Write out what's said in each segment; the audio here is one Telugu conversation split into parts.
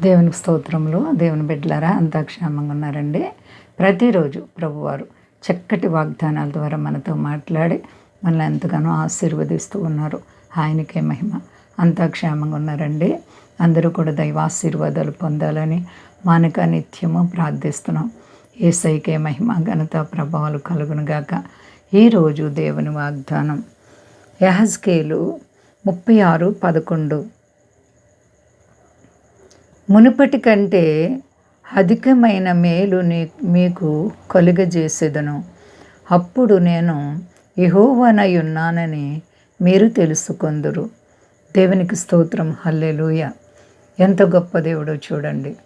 దేవుని స్తోత్రంలో దేవుని బిడ్డలారా అంతా క్షేమంగా ఉన్నారండి. ప్రతిరోజు ప్రభువారు చక్కటి వాగ్దానాల ద్వారా మనతో మాట్లాడి మనల్ని ఎంతగానో ఆశీర్వదిస్తూ ఉన్నారు. ఆయనకే మహిమ. అంతా క్షేమంగా ఉన్నారండి. అందరూ కూడా దైవాశీర్వాదాలు పొందాలని మానక నిత్యము ప్రార్థిస్తున్నాం. ఏసైకే మహిమ ఘనత ప్రభావాలు కలుగునుగాక ఈరోజు దేవుని వాగ్దానం. యహజ్కేలు ముప్పై ఆరు పదకొండు. మునుపటి కంటే అధికమైన మేలు నీ మీకు కలుగజేసేదను. అప్పుడు నేను యహోవనై ఉన్నానని మీరు తెలుసుకొందురు. దేవునికి స్తోత్రం. హల్లెలూయ. ఎంత గొప్ప దేవుడో చూడండి.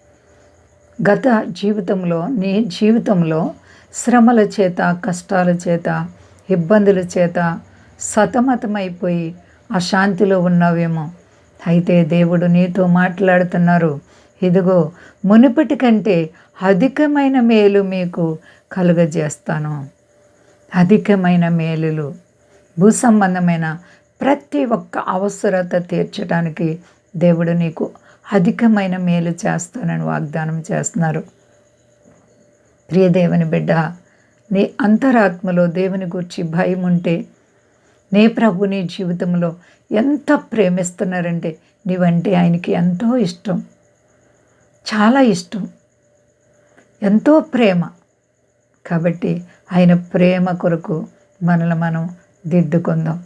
గత జీవితంలో నీ జీవితంలో శ్రమల చేత కష్టాల చేత ఇబ్బందుల చేత సతమతమైపోయి అశాంతిలో ఉన్నావేమో. అయితే దేవుడు నీతో మాట్లాడుతున్నారు. ఇదిగో మునుపటి కంటే అధికమైన మేలు మీకు కలుగజేస్తాను. అధికమైన మేలులు భూ సంబంధమైన ప్రతి ఒక్క అవసరత తీర్చడానికి దేవుడు నీకు అధికమైన మేలు చేస్తానని వాగ్దానం చేస్తున్నారు. ప్రియదేవుని బిడ్డ నీ అంతరాత్మలో దేవుని గురించి భయం ఉంటే నీ ప్రభు నీ జీవితంలో ఎంత ప్రేమిస్తున్నారంటే నీవంటే ఆయనకి ఎంతో ఇష్టం. చాలా ఇష్టం. ఎంతో ప్రేమ. కాబట్టి ఆయన ప్రేమ కొరకు మనల్ని మనం దిద్దుకుందాం.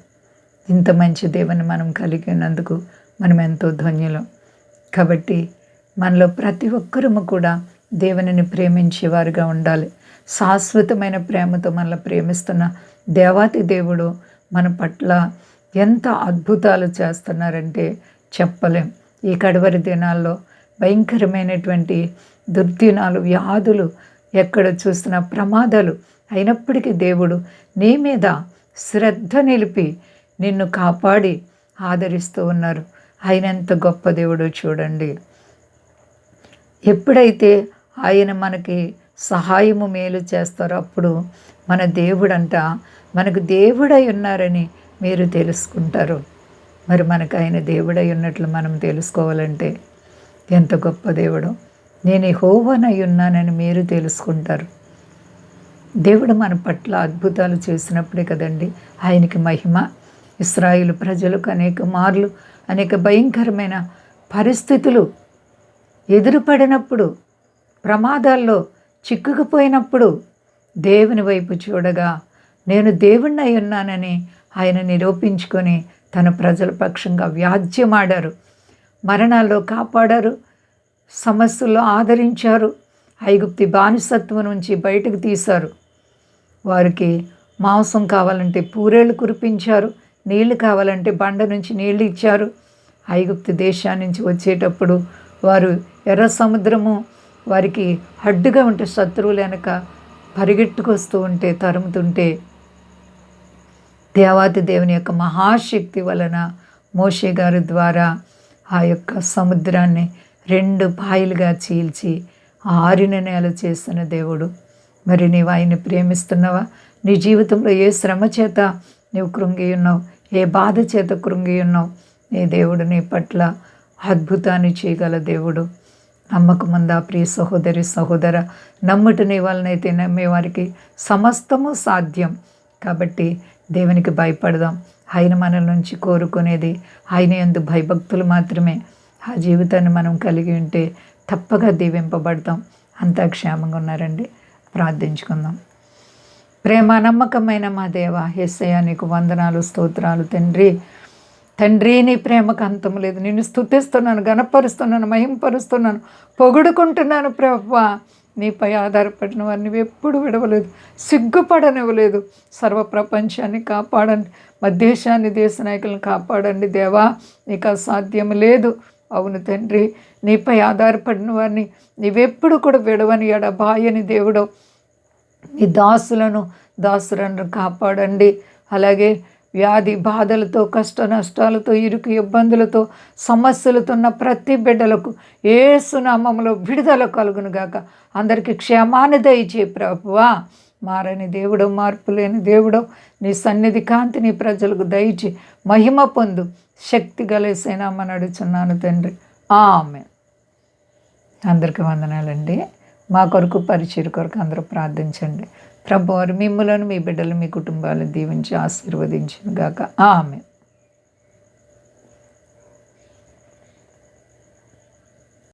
ఇంత మంచి దేవుని మనం కలిగి ఉన్నందుకు మనం ఎంతో ధన్యులం. కాబట్టి మనలో ప్రతి ఒక్కరము కూడా దేవునిని ప్రేమించేవారుగా ఉండాలి. శాశ్వతమైన ప్రేమతో మనల్ని ప్రేమిస్తున్న దేవాతి దేవుడు మన పట్ల ఎంత అద్భుతాలు చేస్తున్నారంటే చెప్పలేం. ఈ కడవరి దినాల్లో భయంకరమైనటువంటి దుర్దినాలు వ్యాధులు ఎక్కడ చూసిన ప్రమాదాలు అయినప్పటికీ దేవుడు నీ మీద శ్రద్ధ నిలిపి నిన్ను కాపాడి ఆదరిస్తూ ఉన్నారు. ఆయన ఎంత గొప్ప దేవుడో చూడండి. ఎప్పుడైతే ఆయన మనకి సహాయము మేలు చేస్తారో. అప్పుడు మన దేవుడంట మనకు దేవుడై ఉన్నారని మీరు తెలుసుకుంటారు. మరి మనకు ఆయన దేవుడై ఉన్నట్లు మనం తెలుసుకోవాలంటే ఎంత గొప్ప దేవుడు. నేను హోవనై ఉన్నానని మీరు తెలుసుకుంటారు. దేవుడు మన పట్ల అద్భుతాలు చేసినప్పుడే కదండి ఆయనకి మహిమ. ఇస్రాయిల్ ప్రజలకు అనేక మార్లు అనేక భయంకరమైన పరిస్థితులు ఎదురుపడినప్పుడు ప్రమాదాల్లో చిక్కుకుపోయినప్పుడు దేవుని వైపు చూడగా నేను దేవుణ్ణి అయి ఉన్నానని ఆయన నిరూపించుకొని తన ప్రజల పక్షంగా వ్యాజ్యమాడారు. మరణాల్లో కాపాడారు. సమస్యల్లో ఆదరించారు. ఐగుప్తి బానిసత్వం నుంచి బయటకు తీశారు. వారికి మాంసం కావాలంటే పూరేళ్ళు కురిపించారు. నీళ్ళు కావాలంటే బండ నుంచి నీళ్ళు ఇచ్చారు. ఐగుప్తి దేశాన్నించి వచ్చేటప్పుడు వారు ఎర్ర సముద్రము వారికి అడ్డుగా ఉంటే శత్రువులు వెనక పరిగెట్టుకొస్తూ ఉంటే తరుముతుంటే దేవాతి దేవుని యొక్క మహాశక్తి వలన మోషే గారి ద్వారా ఆ యొక్క సముద్రాన్ని రెండు పాయలుగా చీల్చి ఆరిన నేల చేసిన దేవుడు. మరి నీవు ఆయన ప్రేమిస్తున్నావా? నీ జీవితంలో ఏ శ్రమ చేత నీవు కృంగి ఉన్నావు? ఏ బాధ చేత కృంగి ఉన్నావు? నీ దేవుడు నీ పట్ల అద్భుతాన్ని చేయగల దేవుడు. నమ్మకముందా ప్రియ సహోదరి సహోదర? నమ్ముటని వాళ్ళనైతే నమ్మేవారికి సమస్తము సాధ్యం. కాబట్టి దేవునికి భయపడదాం. ఆయన మన నుంచి కోరుకునేది ఆయన ఎందు భయభక్తులు మాత్రమే. ఆ జీవితాన్ని మనం కలిగి ఉంటే తప్పగా దీవింపబడతాం. అంతా క్షేమంగా ఉన్నారండి. ప్రార్థించుకుందాం. ప్రేమ నమ్మకమైన మా దేవ ఎస్సయ్య నీకు వందనాలు స్తోత్రాలు తండ్రి. తండ్రి నీ ప్రేమకు అంతం లేదు. నిన్ను స్థుతిస్తున్నాను గణపరుస్తున్నాను మహింపరుస్తున్నాను పొగుడుకుంటున్నాను ప్రభా నీపై ఆధారపడిన వారిని ఎప్పుడు విడవలేదు సిగ్గుపడనివ్వలేదు. సర్వ ప్రపంచాన్ని కాపాడండి మా దేశాన్ని దేశ నాయకులను కాపాడండి దేవా. నీకు అసాధ్యం లేదు. అవును తండ్రి నీపై ఆధారపడిన వారిని నీవెప్పుడు కూడా విడవని ఎడబాయని దేవుడు. నీ దాసులను దాసులను కాపాడండి. అలాగే వ్యాధి బాధలతో కష్ట నష్టాలతో ఇరుకు ఇబ్బందులతో సమస్యలతో ఉన్న ప్రతి బిడ్డలకు ఏ సునామంలో విడుదల కలుగునుగాక అందరికీ క్షేమాన్ని దయచే ప్రభువా. మారని దేవుడు మార్పు లేని దేవుడు నీ సన్నిధి కాంతి నీ ప్రజలకు దయచి మహిమ పొందు శక్తి గలేసేనామని అడుచున్నాను తండ్రి. ఆమె అందరికీ వందనాలండి. మా కొరకు పరిచయం కొరకు అందరూ ప్రార్థించండి. ప్రభు వారు మిమ్మలను మీ బిడ్డలు మీ కుటుంబాలను దీవించి ఆశీర్వదించిన గాక ఆమె